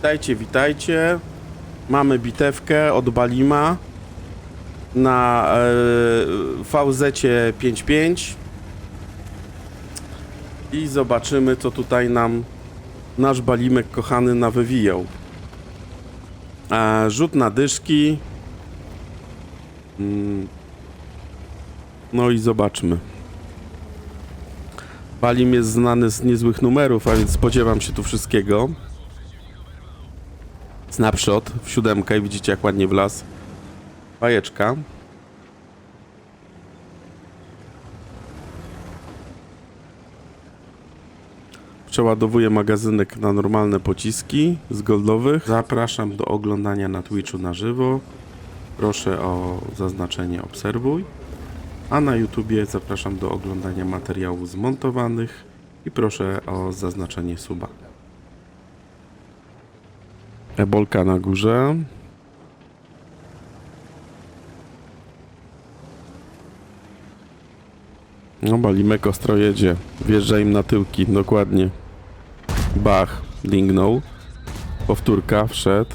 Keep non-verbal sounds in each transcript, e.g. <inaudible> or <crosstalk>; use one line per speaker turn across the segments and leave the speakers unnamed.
Witajcie, witajcie. Mamy bitewkę od Balima na e, VZ 55 i zobaczymy, co tutaj nam nasz Balimek kochany nawywijał. E, rzut na dyszki. Mm. No i zobaczmy. Balim jest znany z niezłych numerów, a więc spodziewam się tu wszystkiego. Snapshot w siódemkę widzicie jak ładnie wlazł. Bajeczka. Przeładowuję magazynek na normalne pociski z goldowych. Zapraszam do oglądania na Twitchu na żywo. Proszę o zaznaczenie obserwuj. A na YouTubie zapraszam do oglądania materiałów zmontowanych i proszę o zaznaczenie suba. Ebolka na górze. No, Balimek ostro jedzie. Wjeżdża im na tyłki, dokładnie. Bach, dingnął. Powtórka, wszedł.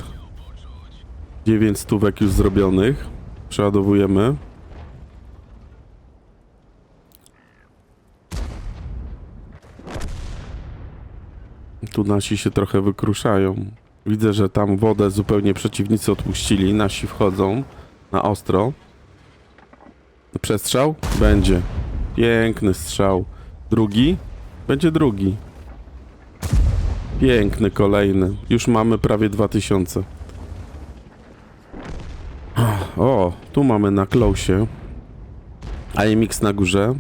9 stówek już zrobionych. Przeładowujemy. Tu nasi się trochę wykruszają. Widzę, że tam wodę zupełnie przeciwnicy odpuścili. Nasi wchodzą na ostro. Przestrzał? Będzie. Piękny strzał. Drugi? Będzie drugi. Piękny kolejny. Już mamy prawie 2000. O, tu mamy na close. IMX na górze.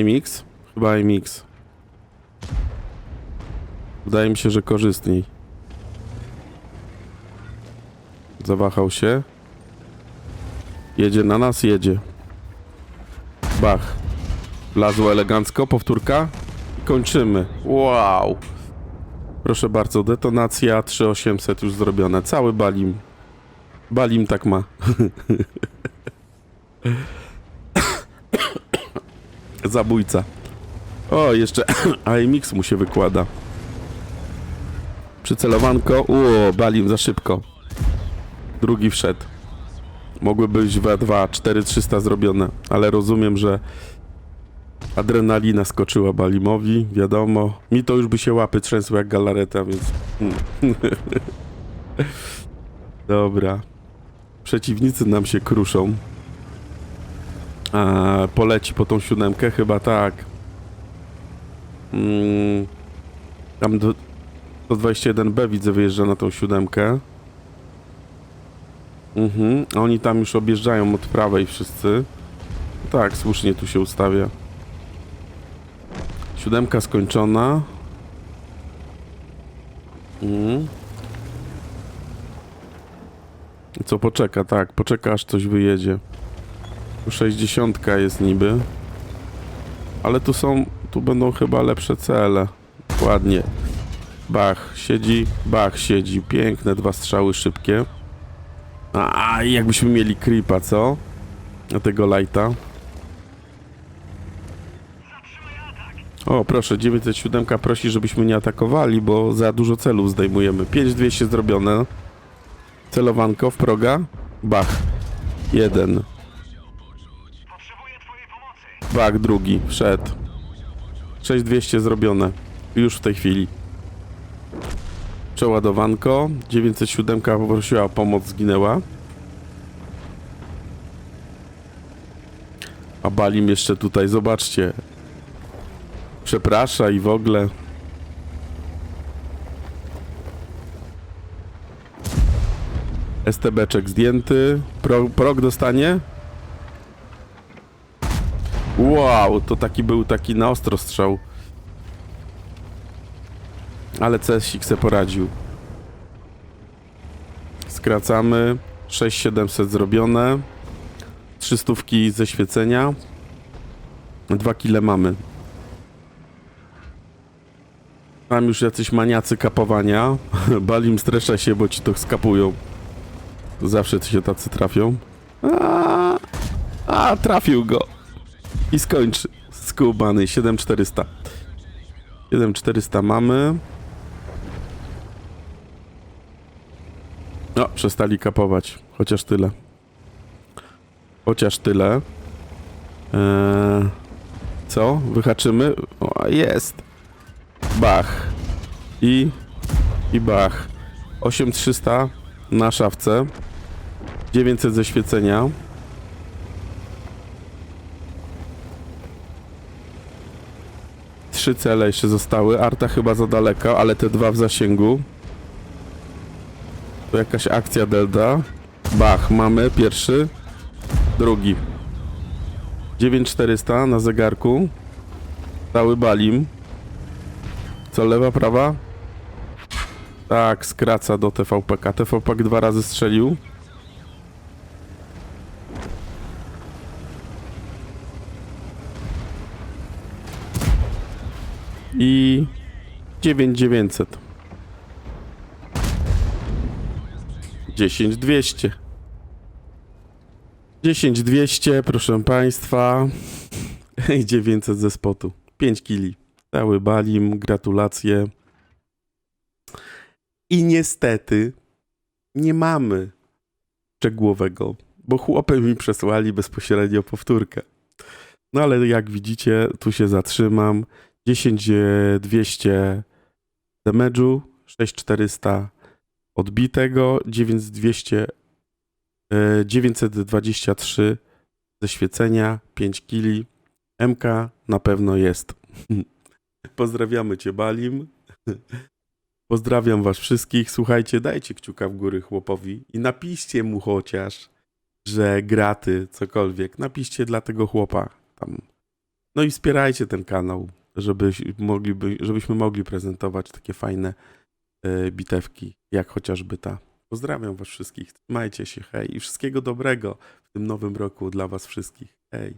IMX? Chyba IMX. Wydaje mi się, że korzystniej. Zawahał się. Jedzie na nas, jedzie. Bach. Wlazło elegancko, powtórka. I kończymy. Wow. Proszę bardzo, detonacja 3800 już zrobione. Cały balim. Balim tak ma. <coughs> Zabójca. O, jeszcze <coughs> AMX mu się wykłada. Przycelowanko. Uo, balim za szybko. Drugi wszedł. Mogły być we 2, 4300 zrobione, ale rozumiem, że adrenalina skoczyła Balimowi, wiadomo. Mi to już by się łapy trzęsły jak galareta, więc... <laughs> Dobra. Przeciwnicy nam się kruszą. A, poleci po tą siódemkę? Chyba tak. Mm, tam do, 121B widzę wyjeżdża na tą siódemkę. Mhm, oni tam już objeżdżają od prawej wszyscy. Tak, słusznie tu się ustawia. Siódemka skończona. Mhm. Co poczeka? Tak, poczeka aż coś wyjedzie. 60 jest niby. Ale tu są, tu będą chyba lepsze cele. Ładnie. Bach, siedzi, bach, siedzi. Piękne dwa strzały szybkie. A, jakbyśmy mieli creepa, co? Na tego lighta. O, proszę, 907 prosi, żebyśmy nie atakowali, bo za dużo celów zdejmujemy. 5200 zrobione. Celowanko w proga. Bach. Jeden. Bach, drugi. Wszedł. 6200 zrobione. Już w tej chwili. Przeładowanko. 907 poprosiła o pomoc, zginęła. A Balim jeszcze tutaj, zobaczcie. Przeprasza i w ogóle. STB-czek zdjęty. Pro, prog dostanie. Wow, to taki był taki na ostro strzał. Ale CSik se poradził. Skracamy. 6700 zrobione. 300 ze świecenia. 2 kile mamy. Tam już jacyś maniacy kapowania. <laughs> Balim stresza się, bo ci to skapują. Zawsze się tacy trafią. A, a trafił go. I skończy. Skubany. 7400. 7400 mamy. No, przestali kapować. Chociaż tyle. Chociaż tyle. Eee, co? Wyhaczymy? O, jest. Bach. I... I bach. 8300 na szafce. 900 ze świecenia. Trzy cele jeszcze zostały. Arta chyba za daleko, ale te dwa w zasięgu. To jakaś akcja Delta. Bach, mamy pierwszy, drugi. 9400 na zegarku. Cały balim. Co, lewa, prawa? Tak, skraca do TVPK. TVPK dwa razy strzelił. I 9900. 10200. 10200, proszę państwa. <laughs> I 900 ze spotu. 5 kili. Cały balim, gratulacje. I niestety nie mamy szczegółowego, bo chłopy mi przesłali bezpośrednio powtórkę. No ale jak widzicie, tu się zatrzymam. 10200 damage'u, 6400 odbitego, 9200, e, 923 ze świecenia, 5 kili. MK na pewno jest. <laughs> Pozdrawiamy Cię, Balim. <laughs> Pozdrawiam Was wszystkich. Słuchajcie, dajcie kciuka w góry chłopowi i napiszcie mu chociaż, że graty, cokolwiek. Napiszcie dla tego chłopa tam. No i wspierajcie ten kanał, żeby mogliby, żebyśmy mogli prezentować takie fajne e, bitewki, jak chociażby ta. Pozdrawiam Was wszystkich. Trzymajcie się, hej i wszystkiego dobrego w tym nowym roku dla Was wszystkich. Hej.